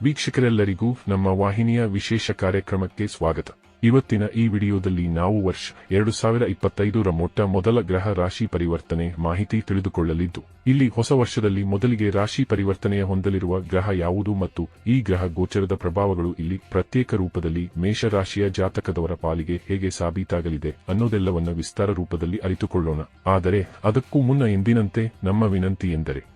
ವೀಕ್ಷಕರೆಲ್ಲರಿಗೂ ನಮ್ಮ ವಾಹಿನಿಯ ವಿಶೇಷ ಕಾರ್ಯಕ್ರಮಕ್ಕೆ ಸ್ವಾಗತ. ಇವತ್ತಿನ ಈ ವಿಡಿಯೋದಲ್ಲಿ ನಾವು ವರ್ಷ ಎರಡು ಸಾವಿರ ಇಪ್ಪತ್ತೈದರ ಮೊಟ್ಟ ಮೊದಲ ಗ್ರಹ ರಾಶಿ ಪರಿವರ್ತನೆ ಮಾಹಿತಿ ತಿಳಿದುಕೊಳ್ಳಲಿದ್ದು, ಇಲ್ಲಿ ಹೊಸ ವರ್ಷದಲ್ಲಿ ಮೊದಲಿಗೆ ರಾಶಿ ಪರಿವರ್ತನೆಯ ಹೊಂದಲಿರುವ ಗ್ರಹ ಯಾವುದು ಮತ್ತು ಈ ಗ್ರಹ ಗೋಚರದ ಪ್ರಭಾವಗಳು ಇಲ್ಲಿ ಪ್ರತ್ಯೇಕ ರೂಪದಲ್ಲಿ ಮೇಷರಾಶಿಯ ಜಾತಕದವರ ಪಾಲಿಗೆ ಹೇಗೆ ಸಾಬೀತಾಗಲಿದೆ ಅನ್ನೋದೆಲ್ಲವನ್ನ ವಿಸ್ತಾರ ರೂಪದಲ್ಲಿ ಅರಿತುಕೊಳ್ಳೋಣ. ಆದರೆ ಅದಕ್ಕೂ ಮುನ್ನ ಎಂದಿನಂತೆ ನಮ್ಮ ವಿನಂತಿ ಎಂದರೆ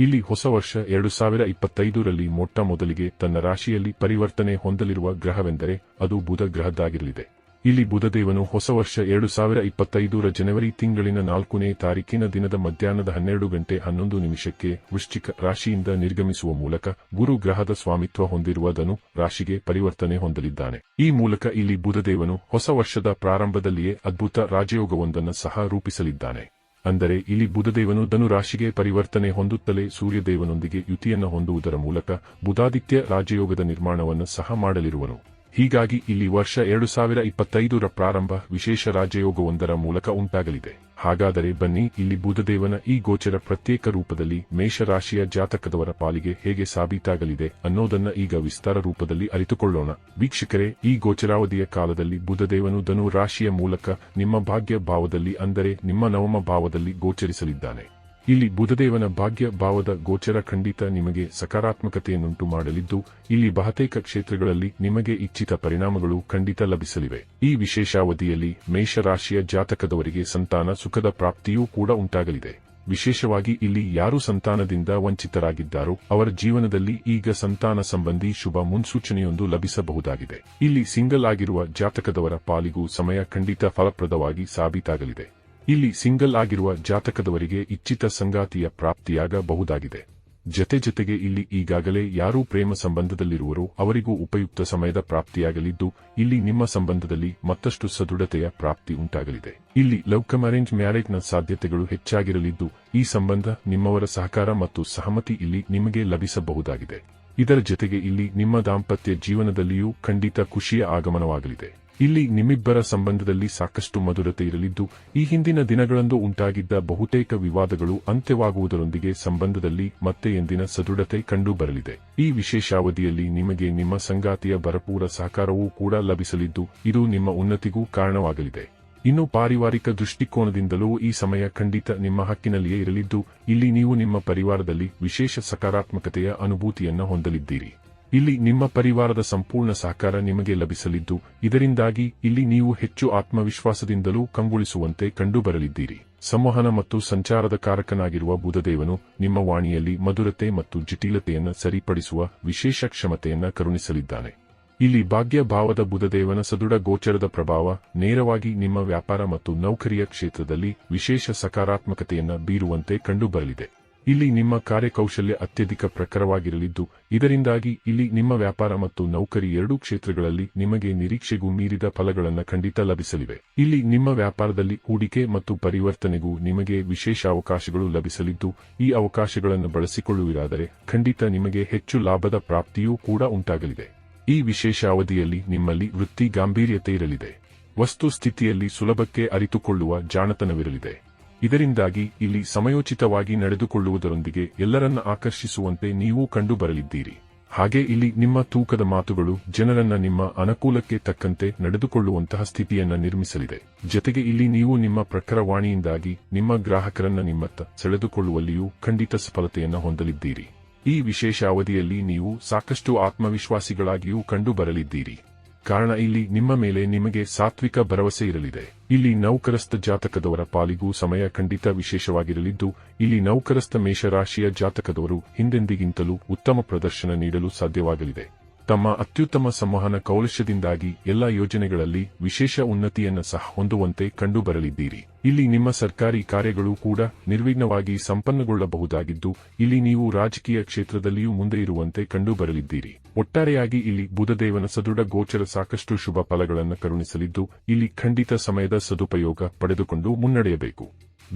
ಇಲ್ಲಿ ಹೊಸ ವರ್ಷ ಎರಡು ಸಾವಿರ ಇಪ್ಪತ್ತೈದರಲ್ಲಿ ಮೊಟ್ಟ ಮೊದಲಿಗೆ ತನ್ನ ರಾಶಿಯಲ್ಲಿ ಪರಿವರ್ತನೆ ಹೊಂದಲಿರುವ ಗ್ರಹವೆಂದರೆ ಅದು ಬುಧ ಗ್ರಹದ್ದಾಗಿರಲಿದೆ. ಇಲ್ಲಿ ಬುಧದೇವನು ಹೊಸ ವರ್ಷ ಎರಡು ಸಾವಿರ ಇಪ್ಪತ್ತೈದರ ಜನವರಿ ತಿಂಗಳಿನ ನಾಲ್ಕನೇ ತಾರೀಕಿನ ದಿನದ ಮಧ್ಯಾಹ್ನದ ಹನ್ನೆರಡು ಗಂಟೆ ಹನ್ನೊಂದು ನಿಮಿಷಕ್ಕೆ ವೃಶ್ಚಿಕ ರಾಶಿಯಿಂದ ನಿರ್ಗಮಿಸುವ ಮೂಲಕ ಗುರು ಗ್ರಹದ ಸ್ವಾಮಿತ್ವ ಹೊಂದಿರುವ ಧನು ರಾಶಿಗೆ ಪರಿವರ್ತನೆ ಹೊಂದಲಿದ್ದಾನೆ. ಈ ಮೂಲಕ ಇಲ್ಲಿ ಬುಧದೇವನು ಹೊಸ ವರ್ಷದ ಪ್ರಾರಂಭದಲ್ಲಿಯೇ ಅದ್ಭುತ ರಾಜಯೋಗವೊಂದನ್ನು ಸಹ ರೂಪಿಸಲಿದ್ದಾನೆ. ಅಂದರೆ ಇಲ್ಲಿ ಬುಧದೇವನು ಧನು ರಾಶಿಗೆ ಪರಿವರ್ತನೆ ಹೊಂದುತ್ತಲೇ ಸೂರ್ಯದೇವನೊಂದಿಗೆ ಯುತಿಯನ್ನು ಹೊಂದುವುದರ ಮೂಲಕ ಬುಧಾದಿತ್ಯ ರಾಜಯೋಗದ ನಿರ್ಮಾಣವನ್ನು ಸಹ ಮಾಡಲಿರುವನು. ಹೀಗಾಗಿ ಇಲ್ಲಿ ವರ್ಷ ಎರಡು ಸಾವಿರ ಇಪ್ಪತ್ತೈದರ ಪ್ರಾರಂಭ ವಿಶೇಷ ರಾಜಯೋಗವೊಂದರ ಮೂಲಕ ಉಂಟಾಗಲಿದೆ. ಹಾಗಾದರೆ ಬನ್ನಿ, ಇಲ್ಲಿ ಬುಧದೇವನ ಈ ಗೋಚರ ಪ್ರತ್ಯೇಕ ರೂಪದಲ್ಲಿ ಮೇಷರಾಶಿಯ ಜಾತಕದವರ ಪಾಲಿಗೆ ಹೇಗೆ ಸಾಬೀತಾಗಲಿದೆ ಅನ್ನೋದನ್ನ ಈಗ ವಿಸ್ತಾರ ರೂಪದಲ್ಲಿ ಅರಿತುಕೊಳ್ಳೋಣ. ವೀಕ್ಷಕರೇ, ಈ ಗೋಚರಾವಧಿಯ ಕಾಲದಲ್ಲಿ ಬುಧದೇವನು ಧನು ರಾಶಿಯ ಮೂಲಕ ನಿಮ್ಮ ಭಾಗ್ಯ ಭಾವದಲ್ಲಿ ಅಂದರೆ ನಿಮ್ಮ ನವಮ ಭಾವದಲ್ಲಿ ಗೋಚರಿಸಲಿದ್ದಾನೆ. ಇಲ್ಲಿ ಬುಧದೇವನ ಭಾಗ್ಯ ಭಾವದ ಗೋಚರ ಖಂಡಿತ ನಿಮಗೆ ಸಕಾರಾತ್ಮಕತೆಯನ್ನುಂಟು ಮಾಡಲಿದ್ದು, ಇಲ್ಲಿ ಬಹುತೇಕ ಕ್ಷೇತ್ರಗಳಲ್ಲಿ ನಿಮಗೆ ಇಚ್ಛಿತ ಪರಿಣಾಮಗಳು ಖಂಡಿತ ಲಭಿಸಲಿವೆ. ಈ ವಿಶೇಷಾವಧಿಯಲ್ಲಿ ಮೇಷರಾಶಿಯ ಜಾತಕದವರಿಗೆ ಸಂತಾನ ಸುಖದ ಪ್ರಾಪ್ತಿಯೂ ಕೂಡ ಉಂಟಾಗಲಿದೆ. ವಿಶೇಷವಾಗಿ ಇಲ್ಲಿ ಯಾರು ಸಂತಾನದಿಂದ ವಂಚಿತರಾಗಿದ್ದಾರೋ, ಅವರ ಜೀವನದಲ್ಲಿ ಈಗ ಸಂತಾನ ಸಂಬಂಧಿ ಶುಭ ಮುನ್ಸೂಚನೆಯೊಂದು ಲಭಿಸಬಹುದಾಗಿದೆ. ಇಲ್ಲಿ ಸಿಂಗಲ್ ಆಗಿರುವ ಜಾತಕದವರ ಪಾಲಿಗೂ ಸಮಯ ಖಂಡಿತ ಫಲಪ್ರದವಾಗಿ ಸಾಬೀತಾಗಲಿದೆ. ಇಲ್ಲಿ ಸಿಂಗಲ್ ಆಗಿರುವ ಜಾತಕದವರಿಗೆ ಇಚ್ಛಿತ ಸಂಗಾತಿಯ ಪ್ರಾಪ್ತಿಯಾಗಬಹುದಾಗಿದೆ. ಜತೆ ಜತೆಗೆ ಇಲ್ಲಿ ಈಗಾಗಲೇ ಯಾರೂ ಪ್ರೇಮ ಸಂಬಂಧದಲ್ಲಿರುವರೋ ಅವರಿಗೂ ಉಪಯುಕ್ತ ಸಮಯದ ಪ್ರಾಪ್ತಿಯಾಗಲಿದ್ದು, ಇಲ್ಲಿ ನಿಮ್ಮ ಸಂಬಂಧದಲ್ಲಿ ಮತ್ತಷ್ಟು ಸದೃಢತೆಯ ಪ್ರಾಪ್ತಿ ಉಂಟಾಗಲಿದೆ. ಇಲ್ಲಿ ಲವ್ ಅರೇಂಜ್ ಮ್ಯಾರೇಜ್ನ ಸಾಧ್ಯತೆಗಳು ಹೆಚ್ಚಾಗಿರಲಿದ್ದು, ಈ ಸಂಬಂಧ ನಿಮ್ಮವರ ಸಹಕಾರ ಮತ್ತು ಸಹಮತಿ ಇಲ್ಲಿ ನಿಮಗೆ ಲಭಿಸಬಹುದಾಗಿದೆ. ಇದರ ಜತೆಗೆ ಇಲ್ಲಿ ನಿಮ್ಮ ದಾಂಪತ್ಯ ಜೀವನದಲ್ಲಿಯೂ ಖಂಡಿತ ಖುಷಿಯ ಆಗಮನವಾಗಲಿದೆ. ಇಲ್ಲಿ ನಿಮ್ಮಿಬ್ಬರ ಸಂಬಂಧದಲ್ಲಿ ಸಾಕಷ್ಟು ಮಧುರತೆ ಇರಲಿದ್ದು, ಈ ಹಿಂದಿನ ದಿನಗಳಂದು ಉಂಟಾಗಿದ್ದ ಬಹುತೇಕ ವಿವಾದಗಳು ಅಂತ್ಯವಾಗುವುದರೊಂದಿಗೆ ಸಂಬಂಧದಲ್ಲಿ ಮತ್ತೆ ಎಂದಿನ ಸದೃಢತೆ ಕಂಡುಬರಲಿದೆ. ಈ ವಿಶೇಷಾವಧಿಯಲ್ಲಿ ನಿಮಗೆ ನಿಮ್ಮ ಸಂಗಾತಿಯ ಭರಪೂರ ಸಹಕಾರವೂ ಕೂಡ ಲಭಿಸಲಿದ್ದು, ಇದು ನಿಮ್ಮ ಉನ್ನತಿಗೂ ಕಾರಣವಾಗಲಿದೆ. ಇನ್ನು ಪಾರಿವಾರಿಕ ದೃಷ್ಟಿಕೋನದಿಂದಲೂ ಈ ಸಮಯ ಖಂಡಿತ ನಿಮ್ಮ ಹಕ್ಕಿನಲ್ಲಿಯೇ ಇರಲಿದ್ದು, ಇಲ್ಲಿ ನೀವು ನಿಮ್ಮ ಪರಿವಾರದಲ್ಲಿ ವಿಶೇಷ ಸಕಾರಾತ್ಮಕತೆಯ ಅನುಭೂತಿಯನ್ನು ಹೊಂದಲಿದ್ದೀರಿ. ಇಲ್ಲಿ ನಿಮ್ಮ ಪರಿವಾರದ ಸಂಪೂರ್ಣ ಸಹಕಾರ ನಿಮಗೆ ಲಭಿಸಲಿದ್ದು, ಇದರಿಂದಾಗಿ ಇಲ್ಲಿ ನೀವು ಹೆಚ್ಚು ಆತ್ಮವಿಶ್ವಾಸದಿಂದಲೂ ಕಂಗೊಳಿಸುವಂತೆ ಕಂಡುಬರಲಿದ್ದೀರಿ. ಸಂವಹನ ಮತ್ತು ಸಂಚಾರದ ಕಾರಕನಾಗಿರುವ ಬುಧದೇವನು ನಿಮ್ಮ ವಾಣಿಯಲ್ಲಿ ಮಧುರತೆ ಮತ್ತು ಜಟಿಲತೆಯನ್ನು ಸರಿಪಡಿಸುವ ವಿಶೇಷ ಕ್ಷಮತೆಯನ್ನು ಕರುಣಿಸಲಿದ್ದಾನೆ. ಇಲ್ಲಿ ಭಾಗ್ಯ ಭಾವದ ಬುಧದೇವನ ಸದೃಢ ಗೋಚರದ ಪ್ರಭಾವ ನೇರವಾಗಿ ನಿಮ್ಮ ವ್ಯಾಪಾರ ಮತ್ತು ನೌಕರಿಯ ಕ್ಷೇತ್ರದಲ್ಲಿ ವಿಶೇಷ ಸಕಾರಾತ್ಮಕತೆಯನ್ನು ಬೀರುವಂತೆ ಕಂಡುಬರಲಿದೆ. ಇಲ್ಲಿ ನಿಮ್ಮ ಕಾರ್ಯಕೌಶಲ್ಯ ಅತ್ಯಧಿಕ ಪ್ರಖರವಾಗಿರಲಿದ್ದು, ಇದರಿಂದಾಗಿ ಇಲ್ಲಿ ನಿಮ್ಮ ವ್ಯಾಪಾರ ಮತ್ತು ನೌಕರಿ ಎರಡೂ ಕ್ಷೇತ್ರಗಳಲ್ಲಿ ನಿಮಗೆ ನಿರೀಕ್ಷೆಗೂ ಮೀರಿದ ಫಲಗಳನ್ನು ಖಂಡಿತ ಲಭಿಸಲಿವೆ. ಇಲ್ಲಿ ನಿಮ್ಮ ವ್ಯಾಪಾರದಲ್ಲಿ ಹೂಡಿಕೆ ಮತ್ತು ಪರಿವರ್ತನೆಗೂ ನಿಮಗೆ ವಿಶೇಷ ಅವಕಾಶಗಳು ಲಭಿಸಲಿದ್ದು, ಈ ಅವಕಾಶಗಳನ್ನು ಬಳಸಿಕೊಳ್ಳುವಿರಾದರೆ ಖಂಡಿತ ನಿಮಗೆ ಹೆಚ್ಚು ಲಾಭದ ಪ್ರಾಪ್ತಿಯೂ ಕೂಡ ಉಂಟಾಗಲಿದೆ. ಈ ವಿಶೇಷ ಅವಧಿಯಲ್ಲಿ ನಿಮ್ಮಲ್ಲಿ ವೃತ್ತಿ ಗಾಂಭೀರ್ಯತೆ ಇರಲಿದೆ. ವಸ್ತು ಸ್ಥಿತಿಯಲ್ಲಿ ಸುಲಭಕ್ಕೆ ಅರಿತುಕೊಳ್ಳುವ ಜಾಣತನವಿರಲಿದೆ. ಇದರಿಂದಾಗಿ ಇಲ್ಲಿ ಸಮಯೋಚಿತವಾಗಿ ನಡೆದುಕೊಳ್ಳುವುದರೊಂದಿಗೆ ಎಲ್ಲರನ್ನ ಆಕರ್ಷಿಸುವಂತೆ ನೀವು ಕಂಡುಬರಲಿದ್ದೀರಿ. ಹಾಗೆ ಇಲ್ಲಿ ನಿಮ್ಮ ತೂಕದ ಮಾತುಗಳು ಜನರನ್ನ ನಿಮ್ಮ ಅನುಕೂಲಕ್ಕೆ ತಕ್ಕಂತೆ ನಡೆದುಕೊಳ್ಳುವಂತಹ ಸ್ಥಿತಿಯನ್ನ ನಿರ್ಮಿಸಲಿದೆ. ಜತೆಗೆ ಇಲ್ಲಿ ನೀವು ನಿಮ್ಮ ಪ್ರಖರವಾಣಿಯಿಂದಾಗಿ ನಿಮ್ಮ ಗ್ರಾಹಕರನ್ನ ನಿಮ್ಮತ್ತ ಸೆಳೆದುಕೊಳ್ಳುವಲ್ಲಿಯೂ ಖಂಡಿತ ಸಫಲತೆಯನ್ನ ಹೊಂದಲಿದ್ದೀರಿ. ಈ ವಿಶೇಷ ಅವಧಿಯಲ್ಲಿ ನೀವು ಸಾಕಷ್ಟು ಆತ್ಮವಿಶ್ವಾಸಿಗಳಾಗಿಯೂ ಕಂಡುಬರಲಿದ್ದೀರಿ. ಕಾರಣ ಇಲ್ಲಿ ನಿಮ್ಮ ಮೇಲೆ ನಿಮಗೆ ಸಾತ್ವಿಕ ಭರವಸೆ ಇರಲಿದೆ. ಇಲ್ಲಿ ನೌಕರಸ್ಥ ಜಾತಕದವರ ಪಾಲಿಗೂ ಸಮಯ ಖಂಡಿತ ವಿಶೇಷವಾಗಿರಲಿದ್ದು, ಇಲ್ಲಿ ನೌಕರಸ್ಥ ಮೇಷರಾಶಿಯ ಜಾತಕದವರು ಹಿಂದೆಂದಿಗಿಂತಲೂ ಉತ್ತಮ ಪ್ರದರ್ಶನ ನೀಡಲು ಸಾಧ್ಯವಾಗಲಿದೆ. ತಮ್ಮ ಅತ್ಯುತ್ತಮ ಸಂವಹನ ಕೌಲಶ್ಯದಿಂದಾಗಿ ಎಲ್ಲಾ ಯೋಜನೆಗಳಲ್ಲಿ ವಿಶೇಷ ಉನ್ನತಿಯನ್ನು ಸಹ ಹೊಂದುವಂತೆ ಕಂಡುಬರಲಿದ್ದೀರಿ. ಇಲ್ಲಿ ನಿಮ್ಮ ಸರ್ಕಾರಿ ಕಾರ್ಯಗಳು ಕೂಡ ನಿರ್ವಿಘ್ನವಾಗಿ ಸಂಪನ್ನಗೊಳ್ಳಬಹುದಾಗಿದ್ದು, ಇಲ್ಲಿ ನೀವು ರಾಜಕೀಯ ಕ್ಷೇತ್ರದಲ್ಲಿಯೂ ಮುಂದೆ ಇರುವಂತೆ ಕಂಡುಬರಲಿದ್ದೀರಿ. ಒಟ್ಟಾರೆಯಾಗಿ ಇಲ್ಲಿ ಬುಧದೇವನ ಸದೃಢ ಗೋಚರ ಸಾಕಷ್ಟು ಶುಭ ಫಲಗಳನ್ನು ಕರುಣಿಸಲಿದ್ದು, ಇಲ್ಲಿ ಖಂಡಿತ ಸಮಯದ ಸದುಪಯೋಗ ಪಡೆದುಕೊಂಡು ಮುನ್ನಡೆಯಬೇಕು.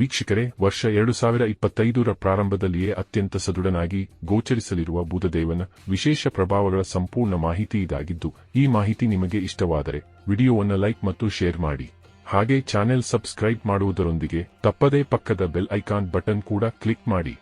ವೀಕ್ಷಕರೇ, ವರ್ಷ ಎರಡು ಸಾವಿರ ಇಪ್ಪತ್ತೈದರ ಪ್ರಾರಂಭದಲ್ಲಿಯೇ ಅತ್ಯಂತ ಸದೃಢನಾಗಿ ಗೋಚರಿಸಲಿರುವ ಬುಧದೇವನ ವಿಶೇಷ ಪ್ರಭಾವಗಳ ಸಂಪೂರ್ಣ ಮಾಹಿತಿ ಇದಾಗಿದ್ದು, ಈ ಮಾಹಿತಿ ನಿಮಗೆ ಇಷ್ಟವಾದರೆ ವಿಡಿಯೋವನ್ನು ಲೈಕ್ ಮತ್ತು ಶೇರ್ ಮಾಡಿ. ಹಾಗೆ ಚಾನೆಲ್ ಸಬ್ಸ್ಕ್ರೈಬ್ ಮಾಡುವುದರೊಂದಿಗೆ ತಪ್ಪದೇ ಪಕ್ಕದ ಬೆಲ್ ಐಕಾನ್ ಬಟನ್ ಕೂಡ ಕ್ಲಿಕ್ ಮಾಡಿ.